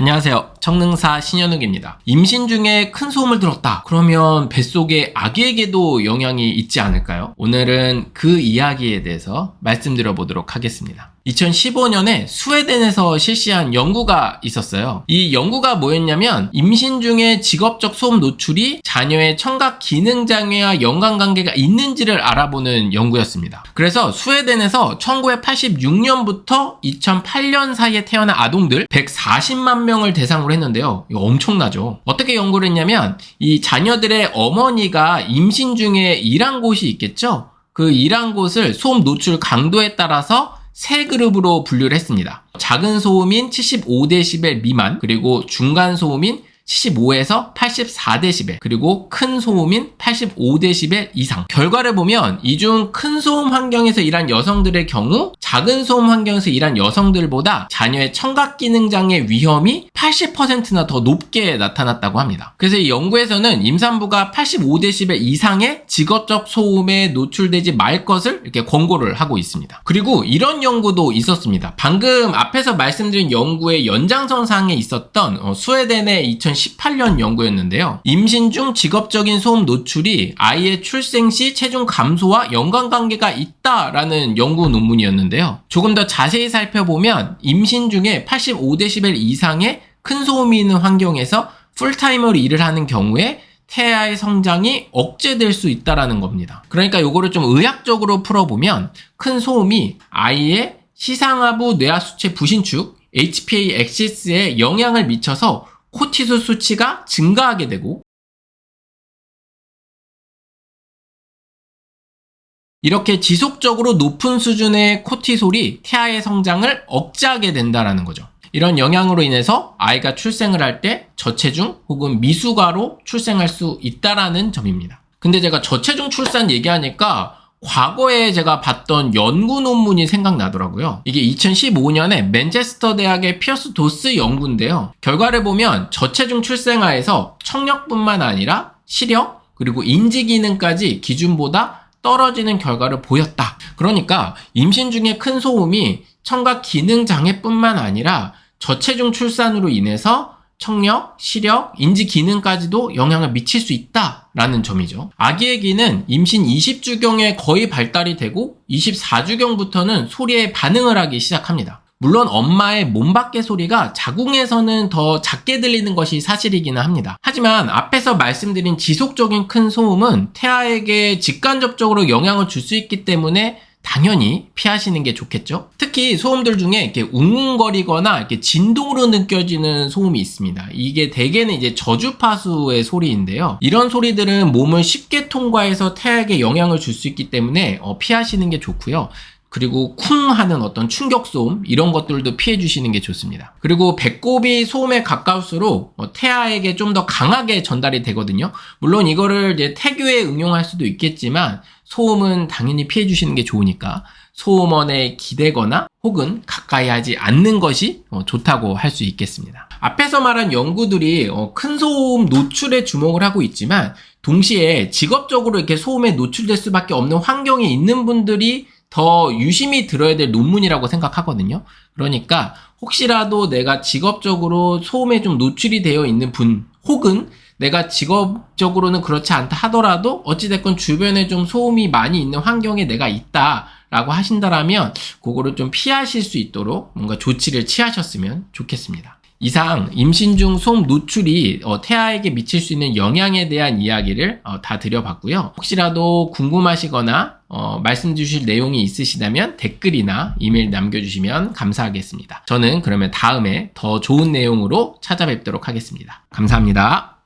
안녕하세요. 청능사 신현욱입니다. 임신 중에 큰 소음을 들었다. 그러면 뱃속에 아기에게도 영향이 있지 않을까요? 오늘은 그 이야기에 대해서 말씀드려 보도록 하겠습니다. 2015년에 스웨덴에서 실시한 연구가 있었어요. 이 연구가 뭐였냐면 임신 중에 직업적 소음 노출이 자녀의 청각 기능 장애와 연관 관계가 있는지를 알아보는 연구였습니다. 그래서 스웨덴에서 1986년부터 2008년 사이에 태어난 아동들 140만 명을 대상으로 했는데요. 이거 엄청나죠. 어떻게 연구를 했냐면 이 자녀들의 어머니가 임신 중에 일한 곳이 있겠죠. 그 일한 곳을 소음 노출 강도에 따라서 세 그룹으로 분류를 했습니다. 작은 소음인 75데시벨 미만, 그리고 중간 소음인 75에서 84데시벨 그리고 큰 소음인 85데시벨 이상 결과를 보면 이 중 큰 소음 환경에서 일한 여성들의 경우 작은 소음 환경에서 일한 여성들보다 자녀의 청각 기능 장애 위험이 80%나 더 높게 나타났다고 합니다. 그래서 이 연구에서는 임산부가 85데시벨 이상의 직업적 소음에 노출되지 말 것을 이렇게 권고를 하고 있습니다. 그리고 이런 연구도 있었습니다. 방금 앞에서 말씀드린 연구의 연장선상에 있었던 어, 스웨덴의 2018년 연구였는데요. 임신 중 직업적인 소음 노출이 아이의 출생 시 체중 감소와 연관관계가 있다라는 연구 논문이었는데요. 조금 더 자세히 살펴보면 임신 중에 85데시벨 이상의 큰 소음이 있는 환경에서 풀타임으로 일을 하는 경우에 태아의 성장이 억제될 수 있다라는 겁니다. 그러니까 요거를 좀 의학적으로 풀어보면 큰 소음이 아이의 시상하부 뇌하수체 부신축 HPA 엑시스에 영향을 미쳐서 코티솔 수치가 증가하게 되고 이렇게 지속적으로 높은 수준의 코티솔이 태아의 성장을 억제하게 된다라는 거죠. 이런 영향으로 인해서 아이가 출생을 할 때 저체중 혹은 미숙아로 출생할 수 있다라는 점입니다. 근데 제가 저체중 출산 얘기하니까 과거에 제가 봤던 연구 논문이 생각나더라고요. 이게 2015년에 맨체스터 대학의 피어스 도스 연구인데요. 결과를 보면 저체중 출생아에서 청력뿐만 아니라 시력 그리고 인지 기능까지 기준보다 떨어지는 결과를 보였다. 그러니까 임신 중에 큰 소음이 청각 기능 장애뿐만 아니라 저체중 출산으로 인해서 청력, 시력, 인지 기능까지도 영향을 미칠 수 있다라는 점이죠. 아기의 귀는 임신 20주경에 거의 발달이 되고 24주경부터는 소리에 반응을 하기 시작합니다. 물론 엄마의 몸 밖의 소리가 자궁에서는 더 작게 들리는 것이 사실이기는 합니다. 하지만 앞에서 말씀드린 지속적인 큰 소음은 태아에게 직간접적으로 영향을 줄 수 있기 때문에 당연히 피하시는 게 좋겠죠. 특히 소음들 중에 이렇게 웅웅거리거나 이렇게 진동으로 느껴지는 소음이 있습니다. 이게 대개는 이제 저주파수의 소리인데요. 이런 소리들은 몸을 쉽게 통과해서 태아에게 영향을 줄 수 있기 때문에 어, 피하시는 게 좋고요. 그리고 쿵 하는 어떤 충격 소음 이런 것들도 피해 주시는 게 좋습니다. 그리고 배꼽이 소음에 가까울수록 어, 태아에게 좀 더 강하게 전달이 되거든요. 물론 이거를 이제 태교에 응용할 수도 있겠지만 소음은 당연히 피해 주시는 게 좋으니까 소음원에 기대거나 혹은 가까이 하지 않는 것이 어, 좋다고 할 수 있겠습니다. 앞에서 말한 연구들이 어, 큰 소음 노출에 주목을 하고 있지만 동시에 직업적으로 이렇게 소음에 노출될 수밖에 없는 환경에 있는 분들이 더 유심히 들어야 될 논문이라고 생각하거든요. 그러니까 혹시라도 내가 직업적으로 소음에 좀 노출이 되어 있는 분 혹은 내가 직업적으로는 그렇지 않다 하더라도 어찌됐건 주변에 좀 소음이 많이 있는 환경에 내가 있다 라고 하신다라면 그거를 좀 피하실 수 있도록 뭔가 조치를 취하셨으면 좋겠습니다. 이상 임신 중 소음 노출이 어, 태아에게 미칠 수 있는 영향에 대한 이야기를 어, 다 드려봤고요. 혹시라도 궁금하시거나 어, 말씀 주실 내용이 있으시다면 댓글이나 이메일 남겨주시면 감사하겠습니다. 저는 그러면 다음에 더 좋은 내용으로 찾아뵙도록 하겠습니다. 감사합니다.